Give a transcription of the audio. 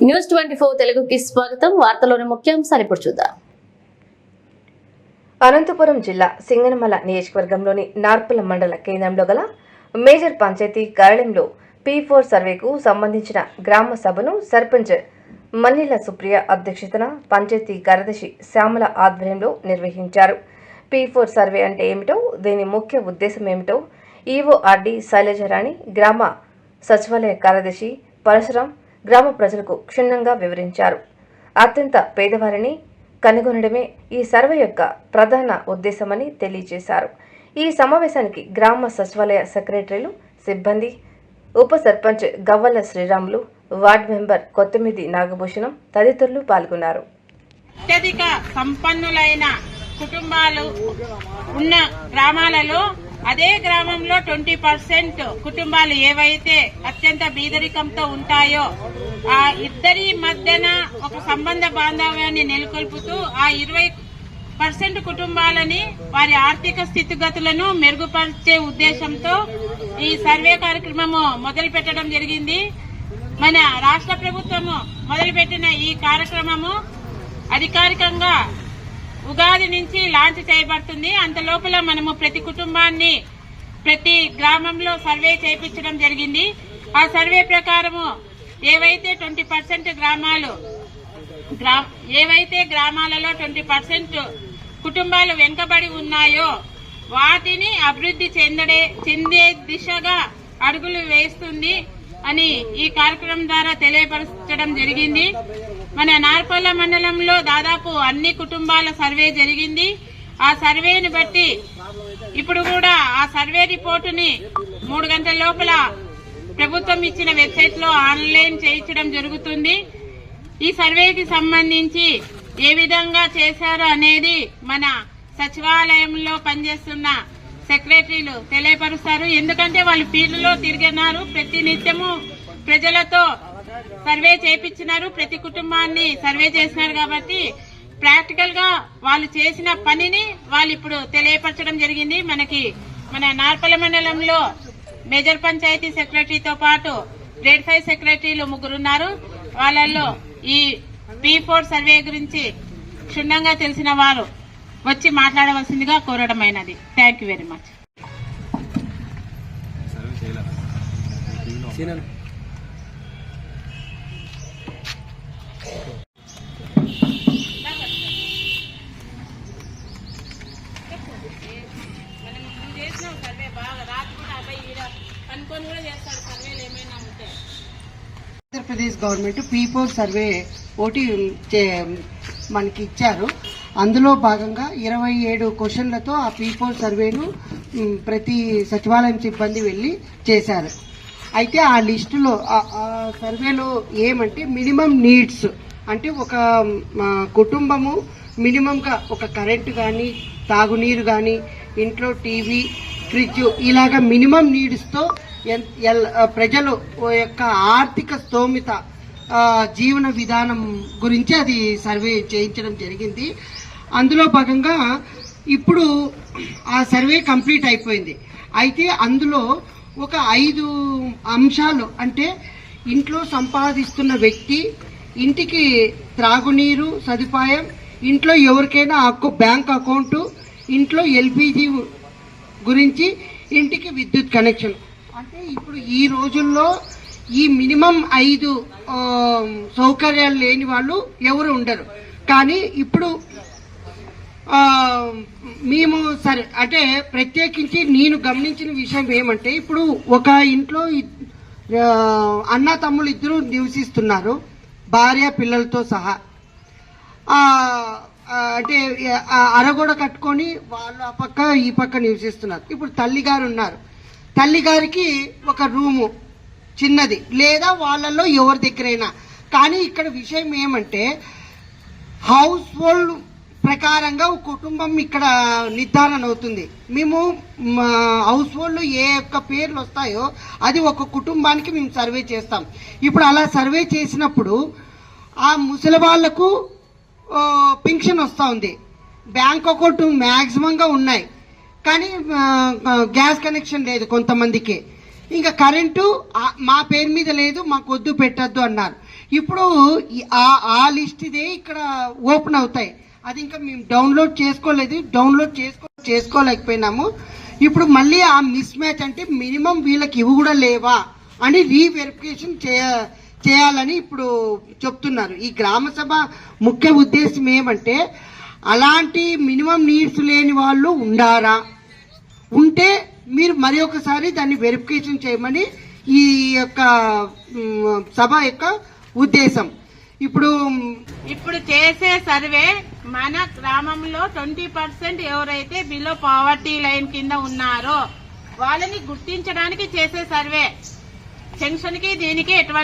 News twenty four తెలుగుకి స్వాగతం. వార్తలోని ముఖ్యాంశాలు ఇప్పుడు చూద్దాం. అనంతపురం జిల్లా సింగనమల నియోజకవర్గంలోని నార్పుల మండల కేంద్రంలో గల మేజర్ పంచాయతీ కార్యాలయంలో పీ ఫోర్ సర్వేకు సంబంధించిన గ్రామ సభను సర్పంచ్ మన్నిల సుప్రియ అధ్యక్షతన పంచాయతీ కార్యదర్శి శ్యామల ఆధ్వర్యంలో నిర్వహించారు. పీ ఫోర్ సర్వే అంటే ఏమిటో దీని ముఖ్య ఉద్దేశం ఏమిటో ఈఓఆర్డి శైలజరాణి గ్రామ సచివాలయ కార్యదర్శి పరశురాం గ్రామ ప్రజలకు క్షుణ్ణంగా వివరించారు. అత్యంత పేదవారిని కనుగొనడమే ఈ సర్వే యొక్క ప్రధాన ఉద్దేశమని తెలియజేశారు. ఈ సమావేశానికి గ్రామ సచివాలయ సెక్రటరీలు సిబ్బంది ఉప సర్పంచ్ గవ్వల శ్రీరాములు వార్డ్ మెంబర్ కొత్తమిది నాగభూషణం తదితరులు పాల్గొన్నారు. అత్యధిక సంపన్నులైన కుటుంబాలు ఉన్న గ్రామాలలో అదే గ్రామంలో ట్వంటీ పర్సెంట్ కుటుంబాలు ఏవైతే అత్యంత బీదరికంతో ఉంటాయో ఆ ఇద్దరి మధ్యన ఒక సంబంధ బాంధవ్యాన్ని నెలకొల్పుతూ ఆ ఇరవై పర్సెంట్ కుటుంబాలని వారి ఆర్థిక స్థితిగతులను మెరుగుపరిచే ఉద్దేశంతో ఈ సర్వే కార్యక్రమము మొదలు పెట్టడం జరిగింది. మన రాష్ట్ర ప్రభుత్వము మొదలుపెట్టిన ఈ కార్యక్రమము అధికారికంగా ఉగాది నుంచి లాంచ్ చేయబడుతుంది. అంత లోపల మనము ప్రతి కుటుంబాన్ని ప్రతి గ్రామంలో సర్వే చేయించడం జరిగింది. ఆ సర్వే ప్రకారము ఏవైతే ట్వంటీ పర్సెంట్ గ్రామాలు గ్రా- ఏవైతే గ్రామాలలో ట్వంటీ పర్సెంట్ కుటుంబాలు వెనుకబడి ఉన్నాయో వాటిని అభివృద్ధి చెందడే చెందే దిశగా అడుగులు వేస్తుంది అని ఈ కార్యక్రమం ద్వారా తెలియపరచడం జరిగింది. మన నార్పల్ల మండలంలో దాదాపు అన్ని కుటుంబాల సర్వే జరిగింది. ఆ సర్వేని బట్టి ఇప్పుడు కూడా ఆ సర్వే రిపోర్టుని మూడు గంటల లోపల ప్రభుత్వం ఇచ్చిన వెబ్సైట్లో ఆన్లైన్ చేయించడం జరుగుతుంది. ఈ సర్వేకి సంబంధించి ఏ విధంగా చేశారు అనేది మన సచివాలయంలో పనిచేస్తున్న సెక్రటరీలు తెలియపరుస్తారు. ఎందుకంటే వాళ్ళు ఫీల్డ్లో తిరిగినారు. ప్రతి నిత్యము ప్రజలతో సర్వే చేపించినారు. ప్రతి కుటుంబాన్ని సర్వే చేసినారు కాబట్టి ప్రాక్టికల్గా వాళ్ళు చేసిన పనిని వాళ్ళు ఇప్పుడు తెలియపరచడం జరిగింది. మనకి మన నార్పల మండలంలో మేజర్ పంచాయతీ సెక్రటరీతో పాటు గ్రేడ్ ఫైవ్ సెక్రటరీలు ముగ్గురున్నారు వాళ్ళల్లో ఈ పీ ఫోర్ సర్వే గురించి క్షుణ్ణంగా తెలిసిన వారు వచ్చి మాట్లాడవలసిందిగా కోరడమైనది. Thank you very much. Andhra Pradesh government people survey OT చే- మనకి ఇచ్చారు. అందులో భాగంగా ఇరవై ఏడు క్వశ్చన్లతో ఆ పీపుల్ సర్వేను ప్రతి సచివాలయం సిబ్బంది వెళ్ళి చేశారు. అయితే ఆ లిస్టులో ఆ- సర్వేలో ఏమంటే మినిమం నీడ్స్ అంటే ఒక కుటుంబము మినిమంగా ఒక కరెంటు కానీ తాగునీరు కానీ ఇంట్లో టీవీ ఫ్రిడ్జ్ ఇలాగ మినిమం నీడ్స్తో ఎన్- ఎల్- ప్రజలు యొక్క ఆర్థిక స్తోమిత జీవన విధానం గురించి అది సర్వే చేయించడం జరిగింది. అందులో భాగంగా ఇప్పుడు ఆ సర్వే కంప్లీట్ అయిపోయింది. అయితే అందులో ఒక ఐదు అంశాలు అంటే ఇంట్లో సంపాదిస్తున్న వ్యక్తి ఇంటికి త్రాగునీరు సదుపాయం ఇంట్లో ఎవరికైనా అకౌ బ్యాంక్ అకౌంటు ఇంట్లో ఎల్పిజి గురించి ఇంటికి విద్యుత్ కనెక్షన్. అంటే ఇప్పుడు ఈ రోజుల్లో ఈ మినిమం ఐదు సౌకర్యాలు లేని వాళ్ళు ఎవరు ఉండరు. కానీ ఇప్పుడు మేము సరే అంటే ప్రత్యేకించి నేను గమనించిన విషయం ఏమంటే ఇప్పుడు ఒక ఇంట్లో అన్న తమ్ముళ్ళు ఇద్దరు నివసిస్తున్నారు భార్య పిల్లలతో సహా. అంటే ఆ అరగొడ కట్టుకొని వాళ్ళు ఆ పక్క ఈ పక్క నివసిస్తున్నారు. ఇప్పుడు తల్లిగారు ఉన్నారు తల్లిగారికి ఒక రూము చిన్నది. లేదా వాళ్ళల్లో ఎవరి దగ్గరైనా. కానీ ఇక్కడ విషయం ఏమంటే హౌస్ హోల్డ్ ప్రకారంగా ఒక కుటుంబం ఇక్కడ నిర్ధారణ అవుతుంది. మేము మా హౌస్ హోల్డ్ ఏ యొక్క పేర్లు వస్తాయో అది ఒక కుటుంబానికి మేము సర్వే చేస్తాం. ఇప్పుడు అలా సర్వే చేసినప్పుడు ఆ ముసలి వాళ్ళకు పింక్షన్ వస్తూ ఉంది. బ్యాంక్ అకౌంట్ మ్యాక్సిమంగా ఉన్నాయి. కానీ గ్యాస్ కనెక్షన్ లేదు కొంతమందికి. ఇంకా కరెంటు మా పేరు మీద లేదు మాకు వద్దు పెట్టద్దు అన్నారు. ఇప్పుడు ఆ ఆ లిస్ట్ ఇదే ఇక్కడ ఓపెన్ అవుతాయి. అది ఇంకా మేము డౌన్లోడ్ చేసుకోలేదు. డౌన్లోడ్ చేసుకో చేసుకోలేకపోయినాము. ఇప్పుడు మళ్ళీ ఆ మిస్ మ్యాచ్ అంటే మినిమం వీళ్ళకి ఇవి కూడా లేవా అని రీవెరిఫికేషన్ చేయ చేయాలని ఇప్పుడు చెప్తున్నారు. ఈ గ్రామ సభ ముఖ్య ఉద్దేశం ఏమంటే అలాంటి మినిమం నీడ్స్ లేని వాళ్ళు ఉండారా? ఉంటే మీరు మరి ఒకసారి దాన్ని వెరిఫికేషన్ చేయమని ఈ యొక్క సభ యొక్క ఉద్దేశం. ఇప్పుడు ఇప్పుడు చేసే సర్వే మన గ్రామంలో ట్వంటీ పర్సెంట్ ఎవరైతే బిలో పావర్టీ లైన్ కింద ఉన్నారో వాళ్ళని గుర్తించడానికి చేసే సర్వే. జంక్షన్కి దీనికి ఎటువంటి